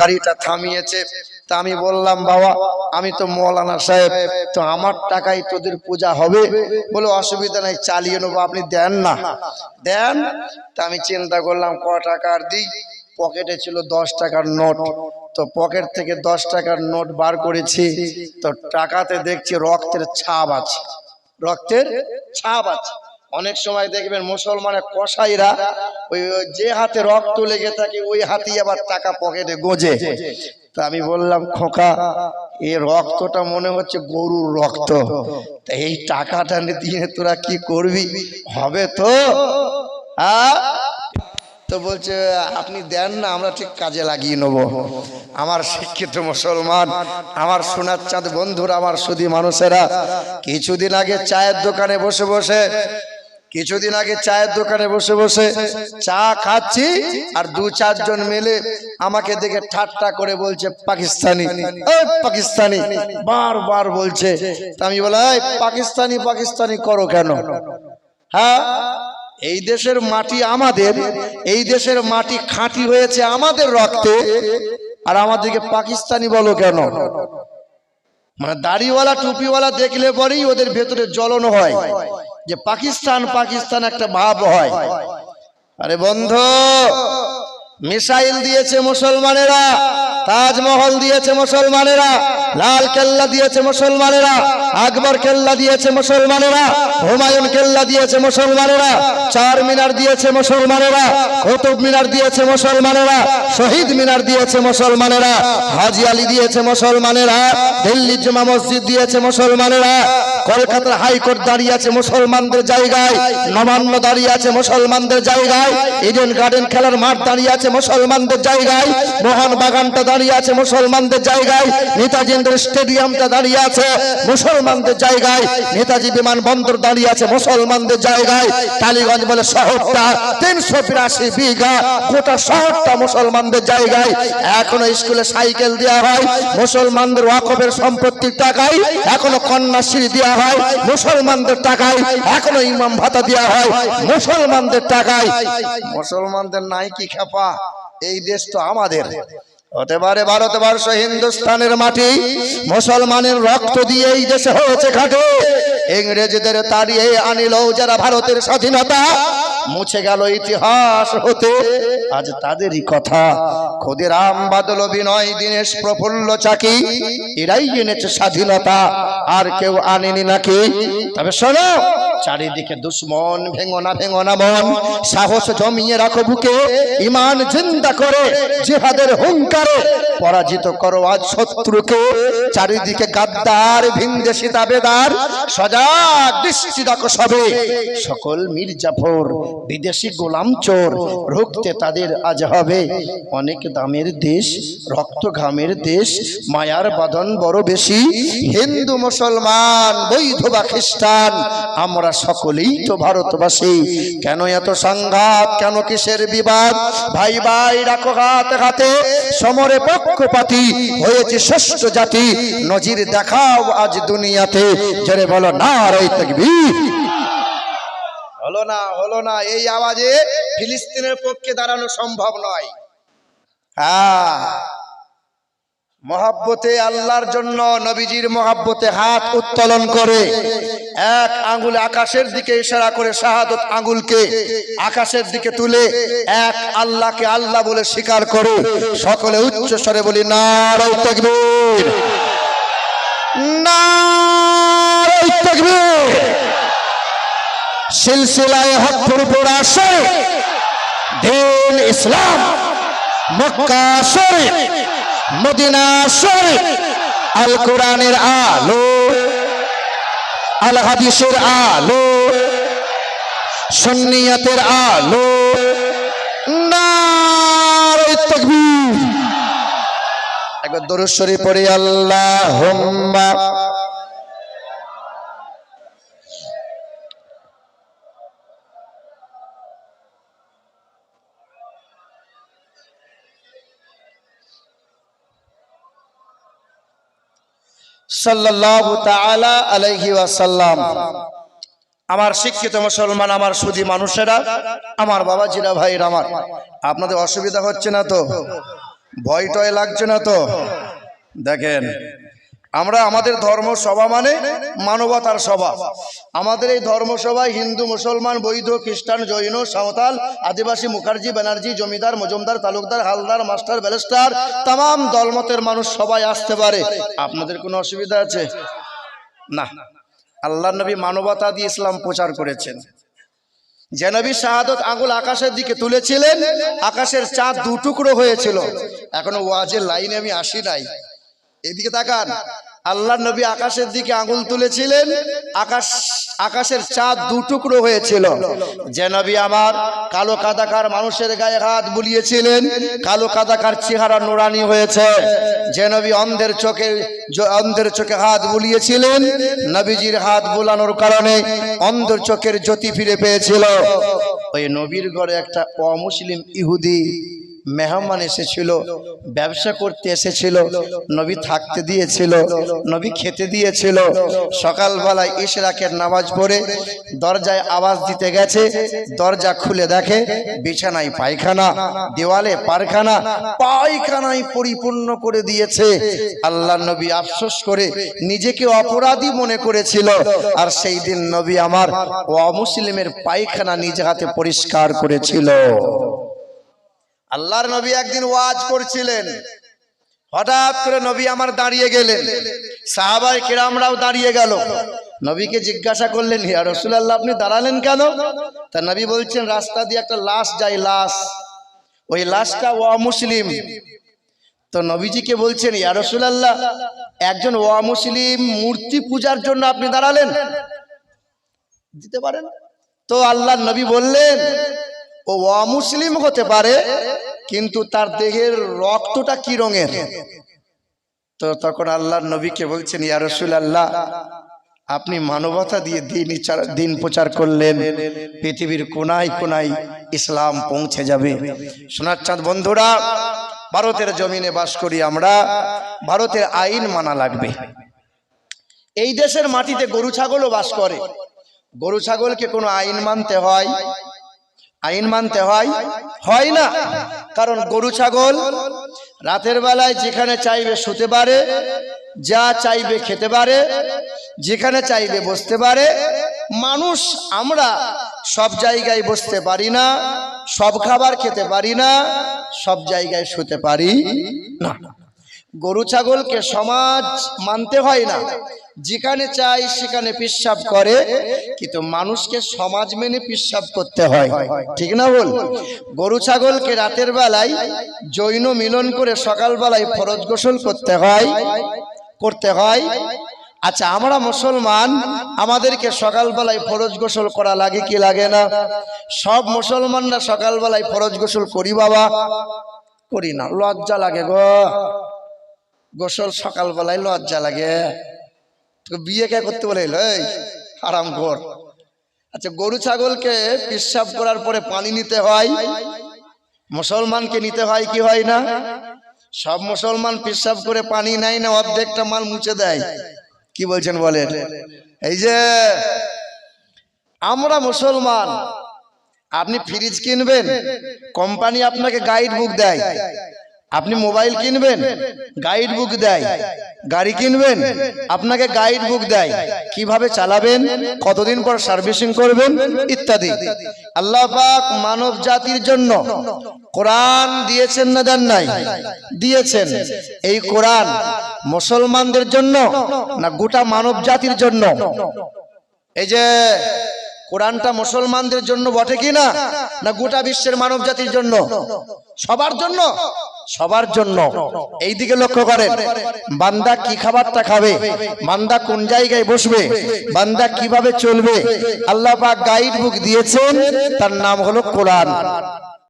গাড়িটা থামিয়েছে। তা আমি বললাম, বাবা, আমি তো মৌলানা সাহেব, তো আমার টাকায় তোদের পূজা হবে? বলে, অসুবিধা নাই, চালিয়ে নেব, আপনি দেন না। দেন, তা আমি চিন্তা করলাম, ক টাকার দিই? পকেটে ছিল দশ টাকার নোট। তো পকেট থেকে দশ টাকার নোট বার করেছি। তো টাকাতে দেখছি রক্তের ছাপ আছে। রক্তের ছাপ আছে। অনেক সময় দেখবেন মুসলমানের কসাইরা ওই ওই যে হাতে রক্ত লেগে থাকে, ওই হাতেই আবার টাকা পকেটে গোজে। তা আমি বললাম, খোকা, এ রক্তটা মনে হচ্ছে গরুর রক্ত। তা এই টাকাটা দিয়ে তোরা কি করবি? হবে তো? হ্যাঁ? তো বলছে, আপনি দেন না, আমরা ঠিক কাজে লাগিয়ে নেব। আমার শিক্ষিত মুসলমান, আমার সোনার চাঁদ বন্ধুরা, আমার সুদী মানুষেরা, কিছুদিন আগে চায়ের দোকানে বসে বসে কিছুদিন আগে চায়ের দোকানে বসে বসে চা খাচ্ছি আর দু চারজন মিলে আমাকে দেখে ঠাট্টা করে বলছে, পাকিস্তানি। পাকিস্তানি। বারবার বলছে। আমি বলা পাকিস্তানি পাকিস্তানি করো কেন? হ্যাঁ এই দেশের মাটি আমাদের, এই দেশের মাটি খাঁটি হয়েছে আমাদের রক্তে, আর আমাদেরকে পাকিস্তানি বলো কেন? মানে দাড়িওয়ালা, টুপিওয়ালা দেখলে পরেই ওদের ভেতরে জ্বলন হয়। যে পাকিস্তান পাকিস্তান একটা ভাব হয় আরে বন্ধু মিসাইল দিয়েছে মুসলমানেরা তাজমহল দিয়েছে মুসলমানেরা লাল কেল্লা দিয়েছে মুসলমানেরা আকবর কেল্লা দিয়েছে মুসলমানেরা হুমায়ুন কেল্লা দিয়েছে মুসলমানেরা চার মিনার দিয়েছে মুসলমানেরা কুতুব মিনার দিয়েছে মুসলমানেরা শহীদ মিনার দিয়েছে মুসলমানেরা হাজি আলী দিয়েছে মুসলমানেরা দিল্লি জুমা মসজিদ দিয়েছে মুসলমানেরা কলকাতার হাইকোর্ট দাঁড়িয়ে আছে মুসলমানদের জায়গায়, নবান্ন দাঁড়িয়ে আছে মুসলমানদের জায়গায় ইডেন গার্ডেন খেলার মাঠ দাঁড়িয়ে আছে মুসলমানদের জায়গায়, মোহন বাগানটা দাঁড়িয়ে আছে মুসলমানদের জায়গায় নেতাজিদের স্টেডিয়ামটা দাঁড়িয়ে আছে মুসলমানদের জায়গায়, নেতাজি বিমানবন্দর দাঁড়িয়ে আছে মুসলমানদের জায়গায়, টালিগঞ্জ বলে শহরটা তিনশো বিরাশি বিঘা, গোটা শহরটা মুসলমানদের জায়গায়। এখনও স্কুলে সাইকেল দেওয়া হয়, মুসলমানদের ওয়াকফের সম্পত্তির টাকায় এখনও কন্যাশ্রী দেওয়া হয়, মুসলমানদের টাকায় এখনও ইমাম ভাতা দেওয়া হয়, মুসলমানদের টাকায়। মুসলমানদের নাই কি খেপা? এই দেশ তো আমাদের। হতে পারে ভারতবর্ষ হিন্দুস্তানের মাটি, মুসলমানের রক্ত দিয়ে এই দেশে হয়েছে খাটো ইংরেজদের তাড়িয়ে আনিল যারা ভারতের স্বাধীনতা মুছে গেল ইতিহাস হতে। আজ তাদেরই কথা। ক্ষুদিরাম বাদল বিনয় দীনেশ প্রফুল্ল চাকি। এরাই এনেছে স্বাধীনতা। আর কেউ আনেনি নাকি? তবে শোনো চারিদিকে দুশ্মন, ভেঙো না ভেঙো না মন। সাহস জমিয়ে রাখো বুকে। ইমান জিন্দা করে, জিহাদের হুঙ্কারে। পরাজিত করো আজ শত্রুকে। চারিদিকে গাদ্দার, ভিনদেশি দাবেদার। সজাগ দৃষ্টি রাখো সবে। সকল মির্জাফর, বিদেশি গোলাম চোর, রুখতে তাদের আজ হবে। অনেক দামের দেশ, রক্ত ঘামের দেশ, মায়ার বাদন বড় বেশি। হিন্দু, মুসলমান বৈধ বা খ্রিস্টান, আমরা সকলেই তো ভারতবাসী। কেন এত সংঘাত? কেন কিসের বিবাদ? ভাই ভাই রাখো হাত হাতে। সমরে পক্ষপাতি হয়েছে শ্রেষ্ঠ জাতি। নজির দেখাও আজ দুনিয়াতে। জরে বলো না রে তকবীর। হলো না হলো না এই আওয়াজে ফিলিস্তিনের পক্ষে দাঁড়ানো সম্ভব নয়। হ্যাঁ। মহাব্বতে আল্লাহর জন্য নবীজির মহাব্বতে হাত উত্তোলন করে। এক আঙ্গুল আকাশের দিকে ইশারা করে শাহাদত আঙ্গুলকে আকাশের দিকে তুলে এক আল্লাহকে আল্লাহ বলে স্বীকার করো। সকলে উচ্চ স্বরে বলি নারাই সিলসিলায় হকপুর উপর আসে দিন ইসলাম, মক্কা শরীফ। মদিনা শরীফ আল কোরআনের আলো আল হাদিসের আলো সন্নিয়াতের আলো একবার দরুশ্বরী পড়ে আল্লাহুম্মা আমার শিক্ষিত মুসলমান, আমার সুদী মানুষেরা, আমার বাবাজিরা ভাইরা আমার, আপনাদের অসুবিধা হচ্ছে না তো? ভয় টয় লাগছে না তো? দেখেন আমরা আমাদের ধর্ম সভা মানে মানবতার সভা। আমাদের এই ধর্মসভায় হিন্দু, মুসলমান বৈধ খ্রিস্টান, জৈন, সাঁওতাল, আদিবাসী, মুখার্জি ব্যানার্জি জমিদার, মজুমদার, তালুকদার, হালদার, মাস্টার, ব্যারিস্টার তাম দলমতের মানুষ সবাই আসতে পারে। আপনাদের কোনো অসুবিধা আছে? না। আল্লাহ নবী মানবতা দিয়ে ইসলাম প্রচার করেছেন। যে নবী শাহাদত আঙুল আকাশের দিকে তুলেছিলেন, আকাশের চাঁদ দু টুকরো হয়েছিল। এখনও ওয়াজের লাইনে আমি আসি নাই। এদিকে তাকান। আল্লাহ নবী আকাশের দিকে আঙুল তুলেছিলেন। আকাশ, আকাশের চাঁদ দু টুকরো হয়েছিল। যে নবী আমার কালো কাদাকার মানুষের গায়ে হাত বুলিয়েছিলেন। কালো কাদাকার চেহারা নোরানি হয়েছে। যে নবী অন্ধের চোখে অন্ধের চোখে হাত বুলিয়েছিলেন। নবীজির হাত বুলানোর কারণে অন্ধের চোখের জ্যোতি ফিরে পেয়েছিল। ওই নবীর ঘরে একটা অমুসলিম ইহুদি মেহমান এসেছিল, ব্যবসা করতে এসেছিল, নবী থাকতে দিয়েছিল, নবী খেতে দিয়েছিল। সকালবেলায় ইশরাকের নামাজ পড়ে দরজায় আওয়াজ দিতে গেছে, দরজা খুলে দেখে বিছানায় পায়খানা, দেওয়ালে পারখানা পায়খানায় পরিপূর্ণ করে দিয়েছে। আল্লাহ নবী আফসোস করে নিজেকে অপরাধী মনে করেছিল। আর সেই দিন নবী আমার অমুসলিমের পায়খানা নিজ হাতে পরিষ্কার করেছিল। আল্লাহর নবী একদিন ওয়াজ করছিলেন। হঠাৎ করে নবী আমার দাঁড়িয়ে গেলেন। সাহাবাই কিরামরাও দাঁড়িয়ে গেল। নবীকে জিজ্ঞাসা করলেন হিয়া রসুল আল্লাহ আপনি দাঁড়ালেন কেন? তা নবী বলছেন, রাস্তা দিয়ে একটা লাশ যায়, লাশ। ওই লাশটা ও মুসলিম তো নবীজিকে বলছেন, ইয়া রসুল আল্লাহ একজন ও মুসলিম মূর্তি পূজার জন্য আপনি দাঁড়ালেন? দিতে পারেন? তো আল্লাহ নবী বললেন ও অমুসলিম হতে পারে, কিন্তু তার দেহের রক্তটা কি রঙের? তো তখন আল্লাহর নবীকে বলছেন, ইয়া রসুল আল্লাহ আপনি মানবতা দিয়ে দিন দিন প্রচার করলেন, পৃথিবীর কোনায় কোনায় ইসলাম পৌঁছে যাবে। সোনার চাঁদ, বন্ধুরা, ভারতের জমিনে বাস করি আমরা, ভারতের আইন মানা লাগবে। এই দেশের মাটিতে গরু, ছাগলও বাস করে। গরু, ছাগলকে কোনো আইন মানতে হয়? আইন মানতে হয় হয় না। কারণ গরু, ছাগল রাতের বেলায় যেখানে চাইবে শুতে পারে, যা চাইবে খেতে পারে, যেখানে চাইবে বসতে পারে, মানুষ আমরা সব জায়গায় বসতে পারি না, সব খাবার খেতে পারি না, সব জায়গায় শুতে পারি না। গরু ছাগলকে সমাজ মানতে হয় না। যেখানে চাই সেখানে পিসাব করে, কিন্তু মানুষকে সমাজ মেনে পিসাব করতে হয়। ঠিক না বল? গরু ছাগলকে রাতের বেলায় জৈন মিলন করে সকালবেলায় ফরজ গোসল করতে হয় করতে হয়। আচ্ছা আমরা মুসলমান, আমাদেরকে সকালবেলায় ফরজ গোসল করা লাগে কি লাগে না? সব মুসলমানরা সকালবেলায় ফরজ গোসল করি বাবা, করি না। লজ্জা লাগে গো। গোসল সকালবেলায় লজ্জা লাগে। তোকে বিয়ে কে করতে বলে আরাম কর আচ্ছা গরু ছাগলকে পিসাব করার পরে পানি নিতে হয়? মুসলমানকে নিতে হয় কি হয় না? সব মুসলমান পিসাব করে পানি নেয় না, অর্ধেকটা মাল মুছে দেয়। কি বলছেন বলেন? এই যে, আমরা মুসলমান, আপনি ফ্রিজ কিনবেন, কোম্পানি আপনাকে গাইড বুক দেয়। আপনি মোবাইল কিনবেন গাইড বুক দেয়, গাড়ি কিনবেন, আপনাকে গাইড বুক দেয়, কীভাবে চালাবেন, কতদিন পর সার্ভিসিং করবেন, ইত্যাদি। আল্লাহ পাক মানব জাতির জন্য কোরআন দিয়েছেন না দেন নাই? দিয়েছেন। এই কোরআন মুসলমানদের জন্য না গোটা মানব জাতির জন্য? এই যে কোরআনটা মুসলমানদের জন্য বটে কি না? না গোটা বিশ্বের মানব জাতির জন্য? সবার জন্য? সবার জন্য। এই দিকে লক্ষ্য করেন, বান্দা কি খাবারটা খাবে? বান্দা কোন জায়গায় বসবে? বান্দা কীভাবে চলবে? আল্লাহ পাক গাইড বুক দিয়েছেন, তার নাম হলো কোরআন।